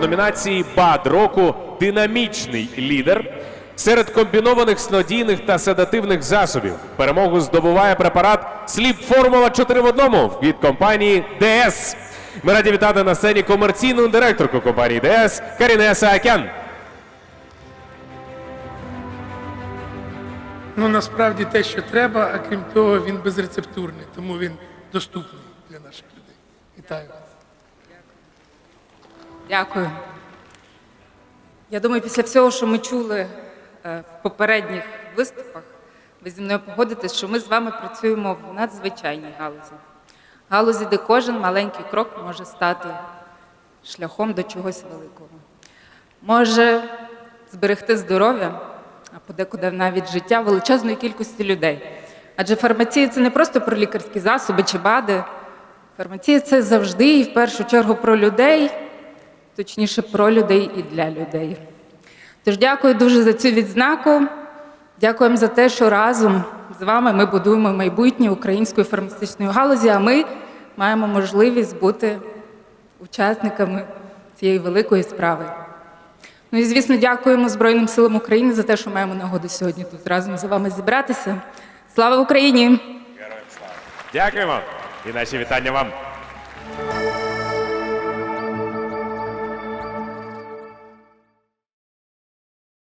номінації БАД року Динамічний лідер. Серед комбінованих снодійних та седативних засобів перемогу здобуває препарат Сліп Формула 4 в одному від компанії ДС. Ми раді вітати на сцені комерційну директорку компанії ДС Каріне Саакян. Ну насправді те, що треба, а крім того, він безрецептурний, тому він доступний для наших людей. Вітаю вас. Дякую. Я думаю, після всього, що ми чули е, в попередніх виступах, ви зі мною погодитесь, що ми з вами працюємо в надзвичайній галузі. Галузі, де кожен маленький крок може стати шляхом до чогось великого. Може зберегти здоров'я, а подекуди навіть життя величезної кількості людей. Адже фармація це не просто про лікарські засоби чи БАДи. Фармація це завжди і в першу чергу про людей, точніше про людей і для людей. Тож дякую дуже за цю відзнаку. Дякуємо за те, що разом з вами ми будуємо майбутнє української фармацевтичної галузі, а ми маємо можливість бути учасниками цієї великої справи. Ну і звісно, дякуємо Збройним силам України за те, що маємо нагоду сьогодні тут разом з вами зібратися. Слава Україні! Дякуємо і наші вітання вам.